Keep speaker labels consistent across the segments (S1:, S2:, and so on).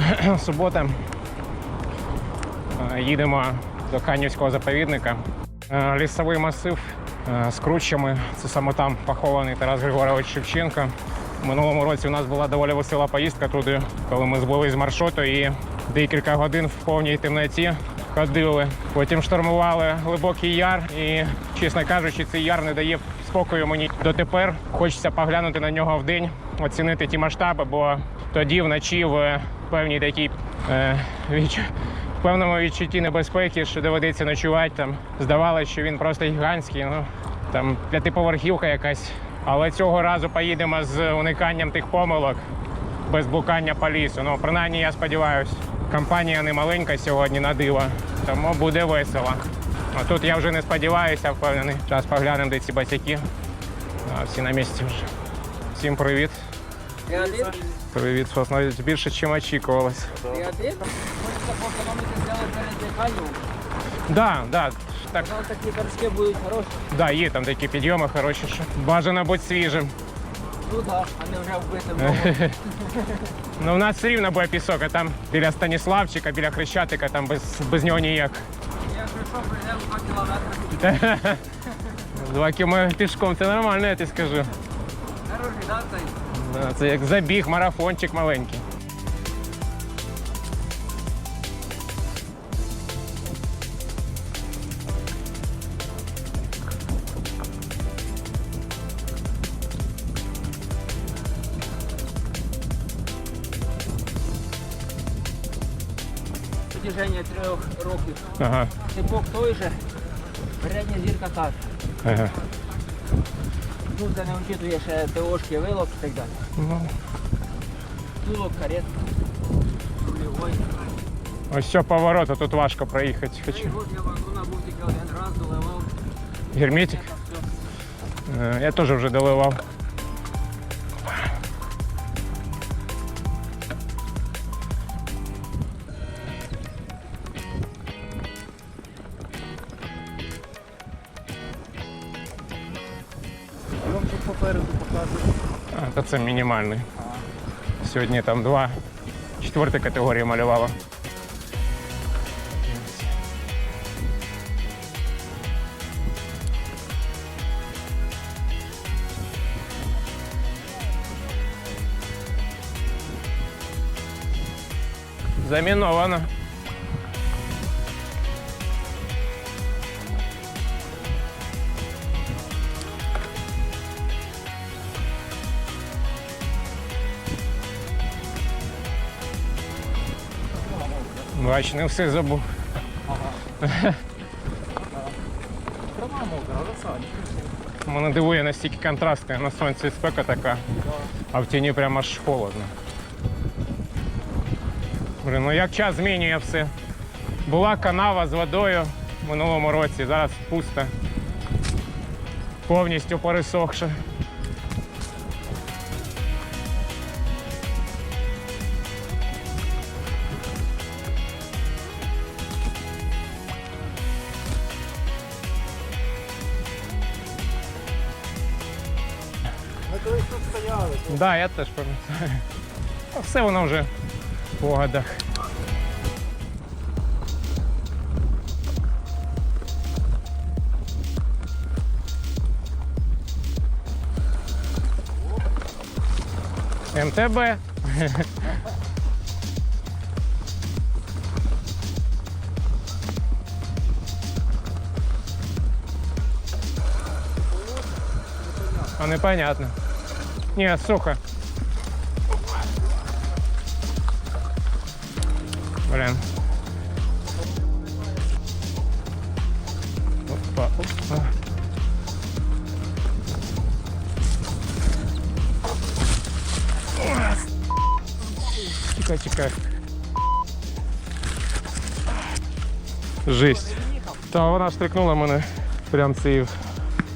S1: Субота. Е, Їдемо до Канівського заповідника. Е, Лісовий масив е, з кручами. Це саме там похований Тарас Григорович Шевченко. Минулому році у нас була доволі весела поїздка туди, коли ми збули з маршруту і декілька годин в повній темноті ходили. Потім штурмували глибокий яр, і, чесно кажучи, цей яр не дає спокою мені дотепер. Хочеться поглянути на нього вдень, оцінити ті масштаби, бо тоді вночі в певній такій е, відч... в певному відчутті небезпеки, що доведеться ночувати там. Здавалося, що він просто гігантський. Ну там п'ятиповерхівка якась. Але цього разу поїдемо з униканням тих помилок без блукання по лісу. Ну, принаймні, я сподіваюся, компанія не маленька сьогодні на диво, тому буде весело. А тут я вже не сподіваюся, впевнений. Зараз поглянемо, де ці басяки. Всі на місці вже. Всім привіт.
S2: Ти один?
S1: Привіт, вас навіть більше, ніж очікувалось.
S2: Ти один? Хочеться поекономити зробити перед диханням.
S1: Да, да, так,
S2: Там такі торчки будуть хороші.
S1: да, є там такі підйоми хороші, що бажано бути свіжим.
S2: Тут, а не вже вбитим ногу.
S1: Ну, у нас все рівно буде пісок, а там біля Станіславчика, біля Хрещатика, там без, без нього ніяк.
S2: Якщо що, прийдемо 2 кілометри.
S1: Два кілометри пішком це нормально, я тобі скажу.
S2: Хороший, да, цей?
S1: Да, Це як забіг, марафончик маленький.
S2: Протяження трьох років.
S1: Ага.
S2: Типок той же, передня зірка так.
S1: ага.
S2: Ну, це не вчитує ще ТОшки, вилок і так далі.
S1: Ну,
S2: Тулок, карет, рульовий.
S1: ось що поворот, а тут важко проїхати.
S2: Цей
S1: Хочу.
S2: год я вагона був тільки один раз, доливав.
S1: Герметик.
S2: Там все.
S1: Е, Я теж вже доливав.
S2: Попереду показує.
S1: Та це мінімальний. Сьогодні там два. Четверта категорія малювала. Заміновано. Бач, не все забув.
S2: Трава мокра.
S1: Мене дивує настільки контрасти. На сонці спека така, а в тіні прямо аж холодно. Блін, ну як час змінює все. Була канава з водою в минулому році, зараз пусто. Повністю пересохша. Да, я теж пам'ятаю. Ну, Все воно вже в погодах. МТБ. А непонятно. Ні, сухо. Блин. Опа, опа. Тікай, тікай. Жесть. Та вона штрикнула мене прям цей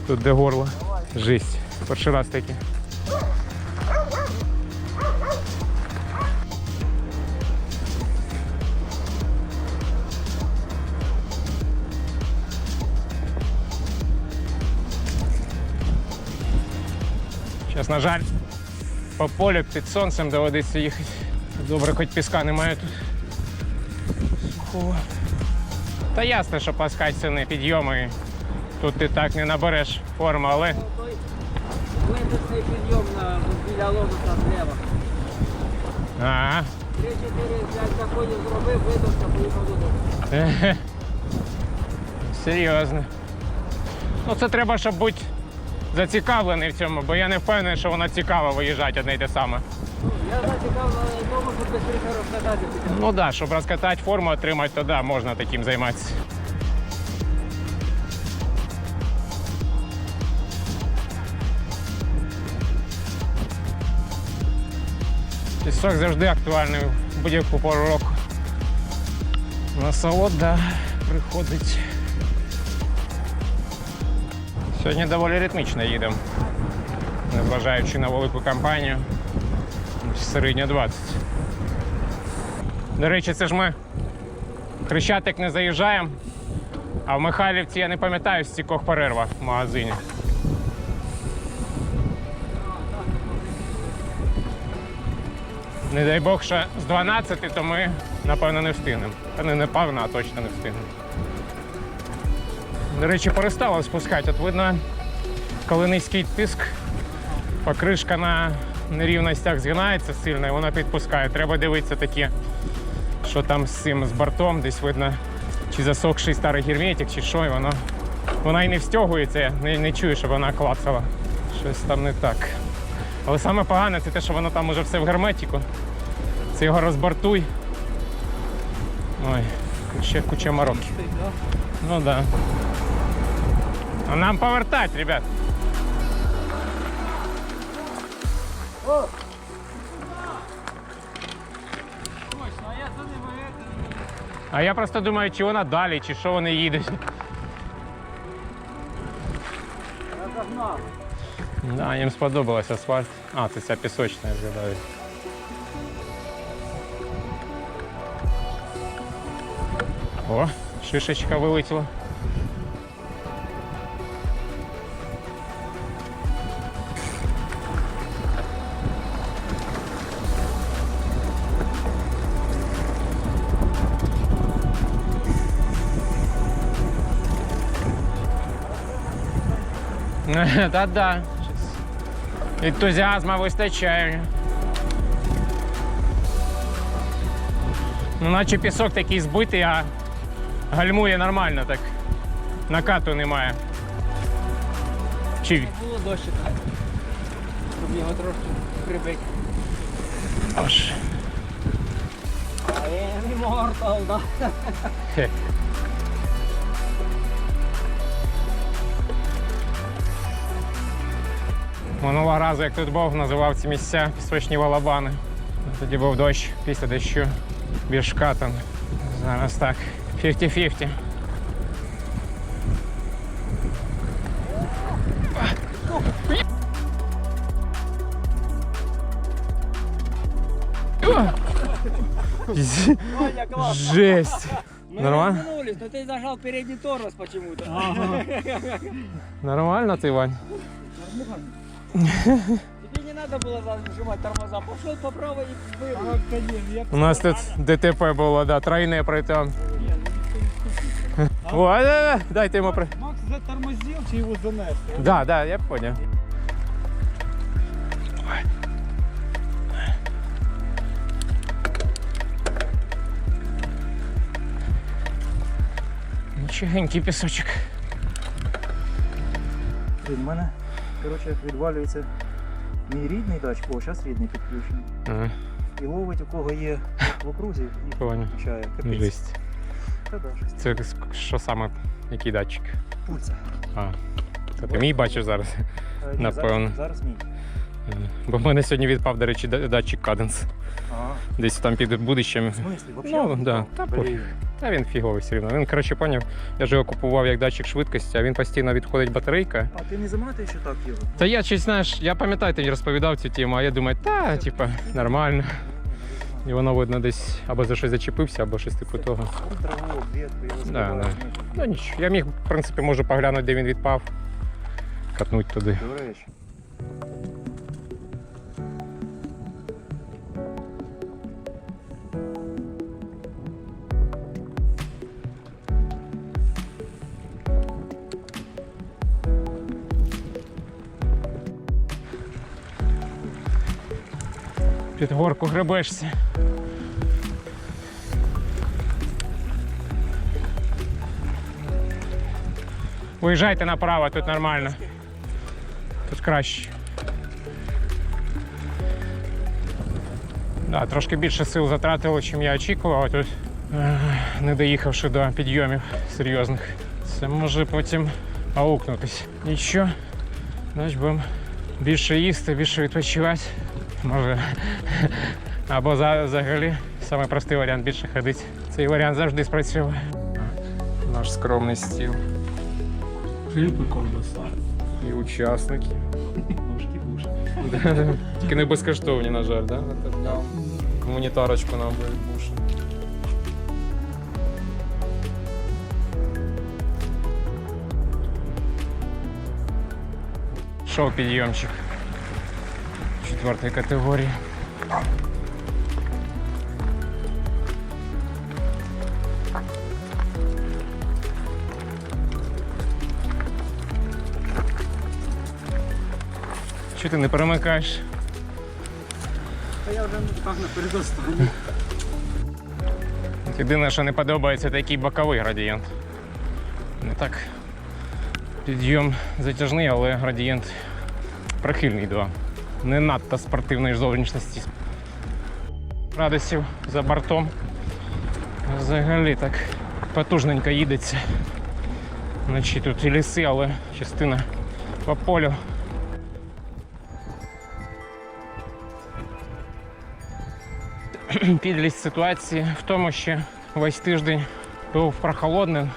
S1: тут де горло. Жесть. Перший раз таке. Зараз, на жаль, по полю під сонцем доводиться їхати Добре, хоч піска немає тут. Сухого. Та ясно, що паскать не підйоми. Тут ти так не набереш форму, але
S2: цей підйом на біля лозу там зліва.
S1: ага.
S2: Три-чотири п'ять заходів зробив, видався, поїхав додому.
S1: Серйозно. Ну це треба, щоб бути зацікавлений в цьому, бо я не впевнений, що воно цікаво виїжджати одне й те саме.
S2: Я зацікавлений в тому, щоб швидше розкатати.
S1: Ну так, да, щоб розкатати форму, отримати, то да, можна таким займатися. Пісок завжди актуальний в будь-яку пору року. Насолода приходить. Сьогодні доволі ритмічно їдемо, незважаючи на велику кампанію. Середня 20. До речі, це ж ми Хрещатик не заїжджаємо, а в Михайлівці я не пам'ятаю стількох перерва в магазині. Не дай Бог, що з 12, то ми, напевно, не встигнемо. Та не напевно, а точно не встигнемо. До речі, перестало спускати. От видно, коли низький тиск, покришка на нерівностях згинається сильно і вона підпускає. Треба дивитися такі, що там з цим з бортом, десь видно, чи засохший старий герметик, чи що, і воно. Вона і не встягується, не, не чую, щоб вона клацала. Щось там не так. Але саме погане це те, що воно там уже все в герметику. Це його розбортуй. Ой, ще куча мороки. Ну да. А нам повертать, ребят.
S2: Точно, а я за ними
S1: А я просто думаю, чи вона далі, чи що вони їдуть.
S2: розогнав.
S1: Да, їм сподобалось асфальт. А, це ця пісочна, я згадаю. О, шишечка вилетіла. Та-да. Ентузіазма вистачає. Ну, наче пісок такий збитий, а гальмує нормально так. Накату немає. Чи
S2: Було дощика. Щоб його трошки прибити.
S1: аж.
S2: А він не мортал, да.
S1: Хе. Минулого разу, як тут був, називав ці місця пісочні валабани. Тоді був дощ після дощу більш катан. Зараз так. 50-50.
S2: Ваня, классно.
S1: Жесть.
S2: Мы
S1: Нормально?
S2: но ты зажал передний тормоз почему-то.
S1: Нормально ти, Вань?
S2: Тебе не надо было зажимать тормоза. Пошел по правой и выбыл.
S1: У нас тут ДТП було, да, тройне притом. О, да, да, дайте йому при.
S3: Макс затормозил, чи его занесло?
S1: Да, да, я понял. Нічогенький пісочок.
S3: Блін, в мене, коротше, відвалюється мій рідний датчик, о, зараз рідний підключений.
S1: Ага,
S3: І ловить у кого є в окрузі і
S1: понял.
S3: включає. Капець.
S1: Жесть. Це що саме, який датчик?
S3: Пульса.
S1: А, це ти мій бачиш зараз.
S3: Е,
S1: Напевно.
S3: Зараз, мій.
S1: Бо в мене сьогодні відпав, до речі, датчик каденс. Десь там під будущим.
S3: В смислі,
S1: Ну, да. Та пофіг. Та він фіговий все рівно. Він, коротше, поняв, я ж його купував як датчик швидкості, а він постійно відходить батарейка.
S3: А ти не заматуєш що так його?
S1: Та я щось, знаєш, я пам'ятаю, ти мені розповідав цю тему, а я думаю, та, типа, нормально. І воно, видно, десь або за щось зачепився, або щось типу того. Да, да. Ну нічого. Я міг, в принципі, можу поглянути, де він відпав. Катнуть туди.
S3: До речі.
S1: Під горку гребешся. Виїжджайте направо, тут нормально. Тут краще. Да, трошки більше сил затратило, чим я очікував, а тут е, не доїхавши до підйомів серйозних. Це може потім аукнутись. Нічого, значить будемо більше їсти, більше відпочивати. Може. Або за- взагалі самий простий варіант більше ходити. Цей варіант завжди спрацьовує. Наш скромний стіл.
S4: Хліб і ковбаса.
S1: І учасники.
S4: Ножки душ.
S1: Тільки не безкоштовні, на жаль, да? Гуманітарочку нам дають буш. Шоу підйомчик четвертої категорії. Чи ти не перемикаєш?
S4: Та я вже так на передостанній.
S1: Єдине, що не подобається, такий боковий градієнт. Не так. Підйом затяжний, але градієнт прихильний до не надто спортивної зовнішності. Радосів за бортом. Взагалі так потужненько їдеться. Вночі тут і ліси, але частина по полю. підлість ситуації в тому, що весь тиждень був прохолодним.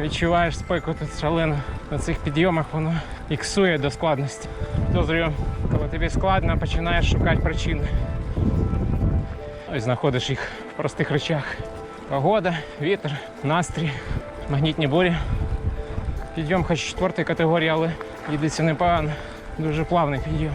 S1: Відчуваєш спеку тут шалено на цих підйомах, воно іксує до складності. Підозрюю, коли тобі складно, починаєш шукати причини. Ось знаходиш їх в простих речах. Погода, вітер, настрій, магнітні бурі. Підйом хоч четвертої категорії, але їдеться непогано. Дуже плавний підйом.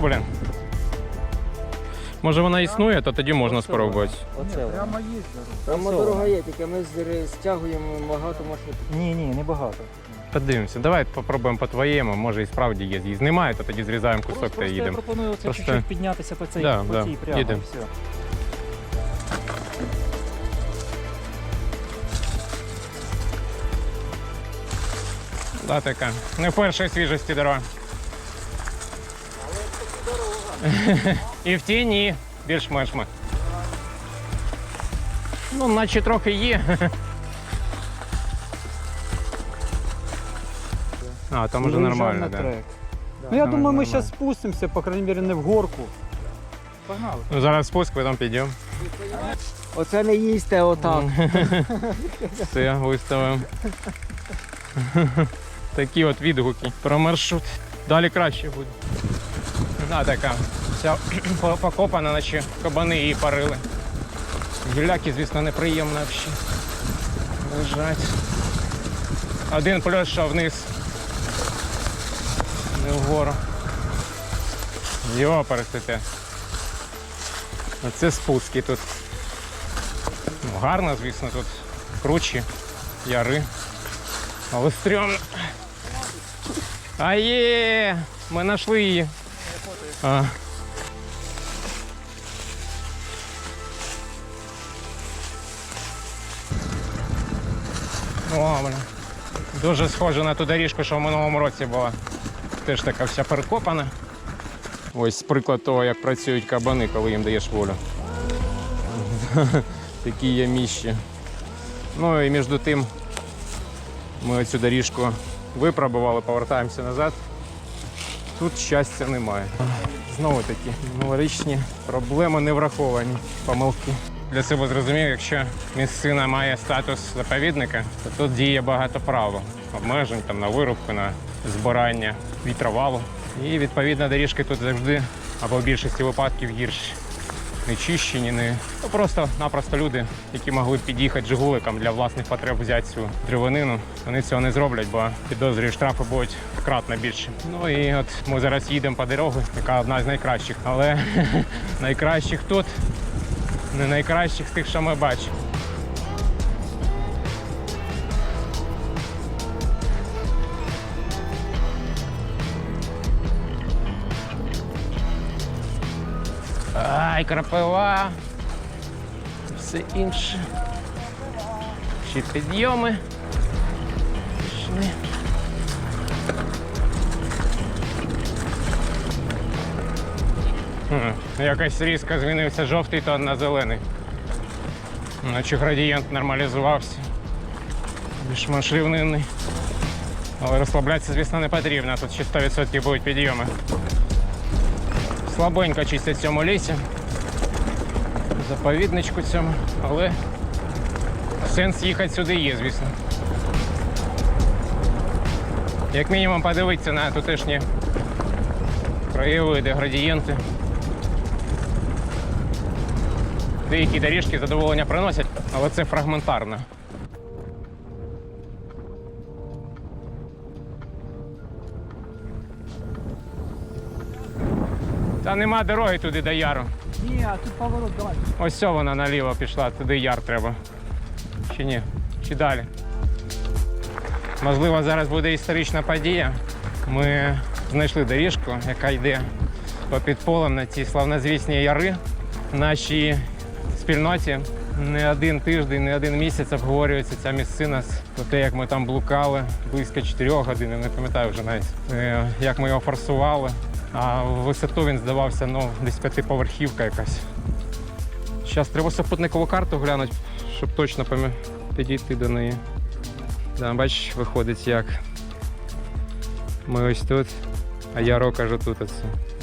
S1: Фу, блін. Може вона існує, то тоді можна спробувати.
S2: Оце. воно.
S3: Прямо є.
S2: Там
S3: Оце
S2: дорога є, тільки ми з- стягуємо багато машин.
S3: Ні, ні, не багато.
S1: Подивимося, давай попробуємо по твоєму, може і справді є. З'їзд немає, то тоді зрізаємо кусок
S3: Просто
S1: та
S3: я
S1: їдемо.
S3: пропоную оце
S1: Просто-
S3: чуть-чуть піднятися по цій,
S1: Да,
S3: по
S1: да,
S3: цій прямо.
S1: їдемо.
S3: Все.
S1: Да, така. Не першої свіжості дорога. І в тіні більш-менш ми. Ну, наче трохи є. А, там уже нормально, да.
S4: трек. Ну я
S1: там
S4: думаю, ми зараз спустимося, по крайней мере, не в горку.
S3: Погнали.
S1: Ну, зараз спуск, потім підемо.
S2: Оце не їсте отак.
S1: Все, виставимо. Такі от відгуки про маршрут. Далі краще буде. Да, така. Вся покопана, наче кабани її парили. Гіляки, звісно, неприємно взагалі. Лежать. Один плюс, що вниз. Не вгору. Його пересите. Оце спуски тут. Ну, гарно, звісно, тут кручі, яри. Але стрьомно. А є! Ми знайшли її. А. О, бля. Дуже схоже на ту доріжку, що в минулому році була. Теж така вся перекопана. Ось приклад того, як працюють кабани, коли їм даєш волю. Такі є міщі. Ну і між тим ми цю доріжку випробували, повертаємося назад. Тут щастя немає. Знову таки, новорічні проблеми не враховані, помилки. Для себе зрозумів, якщо місцина має статус заповідника, то тут діє багато правил, обмежень там, на вирубку, на збирання вітровалу. І відповідно доріжки тут завжди або в більшості випадків гірші. Не чищені, не ну, просто-напросто люди, які могли б під'їхати Жигуликом для власних потреб взяти цю древонину. Вони цього не зроблять, бо підозрюю, штрафи будуть кратно більше. Ну і от ми зараз їдемо по дорогу, яка одна з найкращих. Але найкращих тут, не найкращих з тих, що ми бачимо. Ай, крапива. Все інше. Ще підйоми. Пішли. Хм, якось різко змінився жовтий тон на зелений. Наче градієнт нормалізувався. Більш-менш рівнинний. Але розслаблятися, звісно, не потрібно. Тут ще 100% будуть підйоми. Слабенько чистять в цьому лісі. Заповідничку цьому, але сенс їхати сюди є, звісно. Як мінімум подивитися на тутешні краєвиди, градієнти. Деякі доріжки задоволення приносять, але це фрагментарно. Та нема дороги туди до яру.
S2: Ні, а тут поворот, давай.
S1: Ось ця вона наліво пішла, туди яр треба. Чи ні? Чи далі? Можливо, зараз буде історична подія. Ми знайшли доріжку, яка йде попід полем на ці славнозвісні яри. В нашій спільноті не один тиждень, не один місяць обговорюється ця місцина про те, як ми там блукали близько 4 годин, не пам'ятаю вже навіть, е, як ми його форсували. А в висоту він здавався ну, десь п'ятиповерхівка якась. Зараз треба супутникову карту глянути, щоб точно підійти до неї. Да, бачиш, виходить як. Ми ось тут, а я кажу тут оце.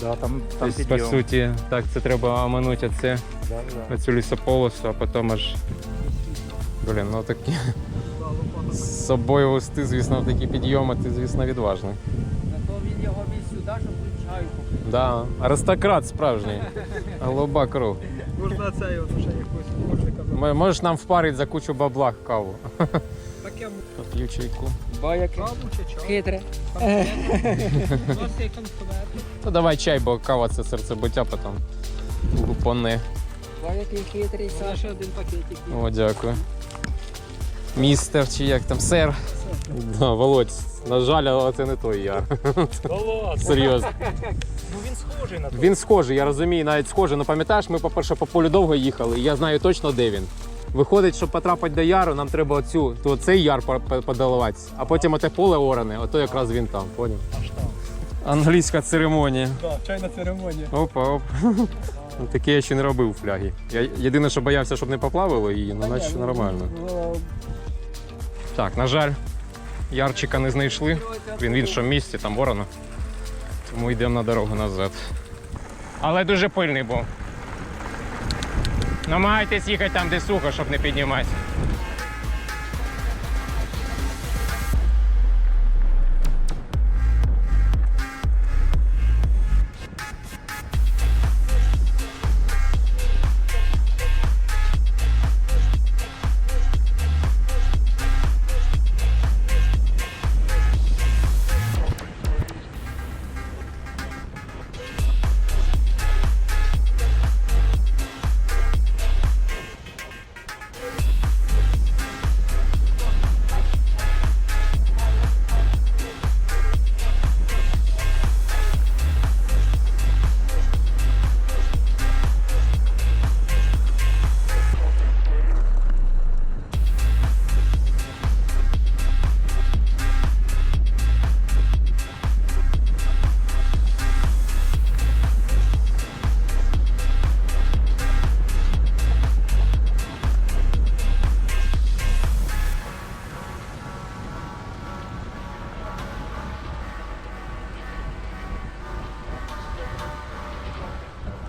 S3: Да, там, там
S1: Тобто, по
S3: підйом.
S1: суті, так, це треба оминути оце,
S3: Да, да.
S1: оцю лісополосу, а потім аж. Блін, ну такі. З собою вести, звісно, в такі підйоми, ти, звісно, відважний.
S2: Зато він його віз сюди, щоб.
S1: Да, аристократ справжній. Голуба кров.
S4: Можна це от вже якусь можна казати.
S1: М- Можеш нам впарити за кучу бабла каву.
S4: Таке
S1: П'ю чайку.
S2: Ба яке
S4: каву чи чай.
S2: хитре.
S1: Ну давай чай, бо кава це серцебиття потім. Гупоне.
S2: Ба який хитрий
S4: Це
S2: Саша.
S4: ще один пакетик. є.
S1: О, дякую. Містер чи як там, сер. Да, Володь, на жаль, але це не той яр. Серйозно.
S3: Ну він схожий на
S1: Він схожий, я розумію, навіть схожий. Ну пам'ятаєш, ми, по-перше, по полю довго їхали, і я знаю точно, де він. Виходить, щоб потрапити до яру, нам треба оцю, то цей яр по- по- подолувати, а потім оте поле оране, ото якраз він там, поняв?
S3: аж там.
S1: Англійська церемонія.
S4: Да, чайна церемонія.
S1: Опа, оп. Ну, Таке я ще не робив у флягі. Я єдине, що боявся, щоб не поплавило її, ну наче нормально.
S4: Ну,
S1: Так, на жаль, ярчика не знайшли. Він в іншому місці, там ворона. Тому йдемо на дорогу назад. Але дуже пильний був. Намагайтесь їхати там, де сухо, щоб не піднімати.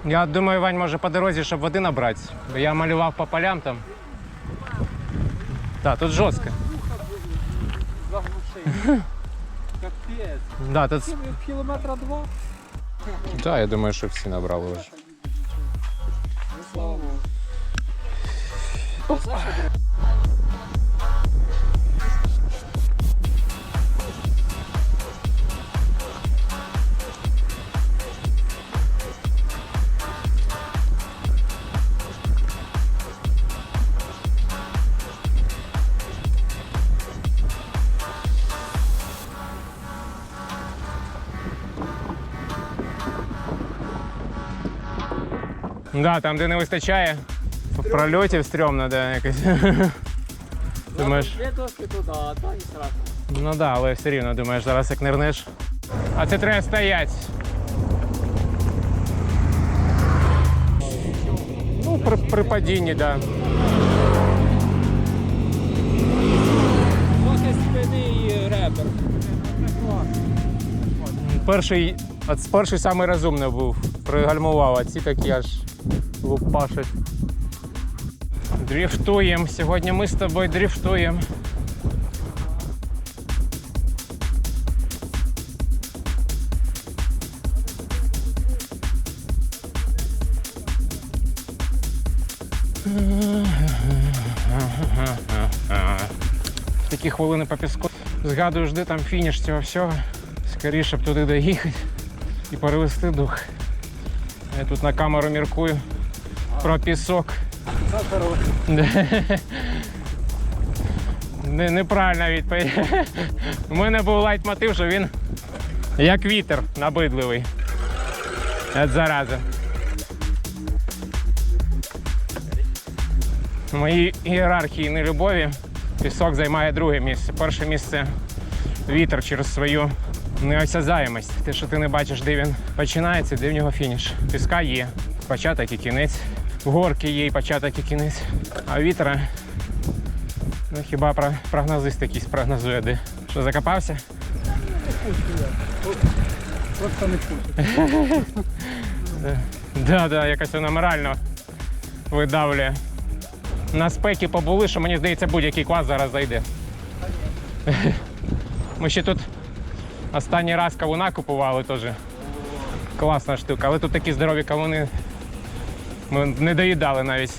S1: Я думаю, Вань може по дорозі, щоб води набрати. Я малював по полям там. Так, тут жорстко.
S4: Капець.
S1: Да, тут...
S4: Кілометра два.
S1: Да, я думаю, що всі набрали вже.
S2: слава Богу.
S1: Да, там, де не вистачає прольотів стрьомно, да, якось. Думаєш,
S2: Дві доски туди, а то і страшно.
S1: ну да, але все рівно думаєш, зараз як нирнеш. А це треба стоять. Ну, при, при падінні, так. Да.
S2: І ребер.
S1: Перший, от перший самий розумний був. Пригальмував, а ці такі аж лупашать. Дріфтуємо. Сьогодні ми з тобою дріфтуємо. В такі хвилини по піску. Згадуєш, де там фініш цього всього. Скоріше б туди доїхати і перевести дух. Я тут на камеру міркую про пісок. Не, неправильна відповідь. У мене був лайтмотив, що він як вітер набидливий. От зараза. В моїй ієрархії нелюбові пісок займає друге місце. Перше місце вітер через свою неосязаємость. Те, що ти не бачиш, де він починається, де в нього фініш. Піска є, початок і кінець. Горки є і початок і кінець. А вітра, ну хіба про- прогнозист якийсь прогнозує, де. Що закопався?
S4: Просто не пустить.
S1: Да, да, якось воно морально видавлює. На спекі побули, що мені здається, будь-який клас зараз зайде. Ми ще тут останній раз кавуна купували теж. Класна штука, але тут такі здорові кавуни. Ми не доїдали навіть.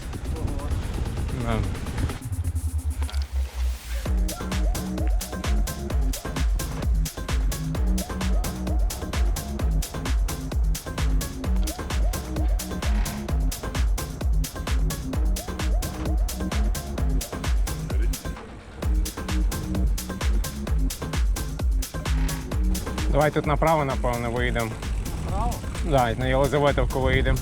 S1: Давай тут направо, напевно, виїдемо. Направо? Так, да, на Єлизаветовку виїдемо.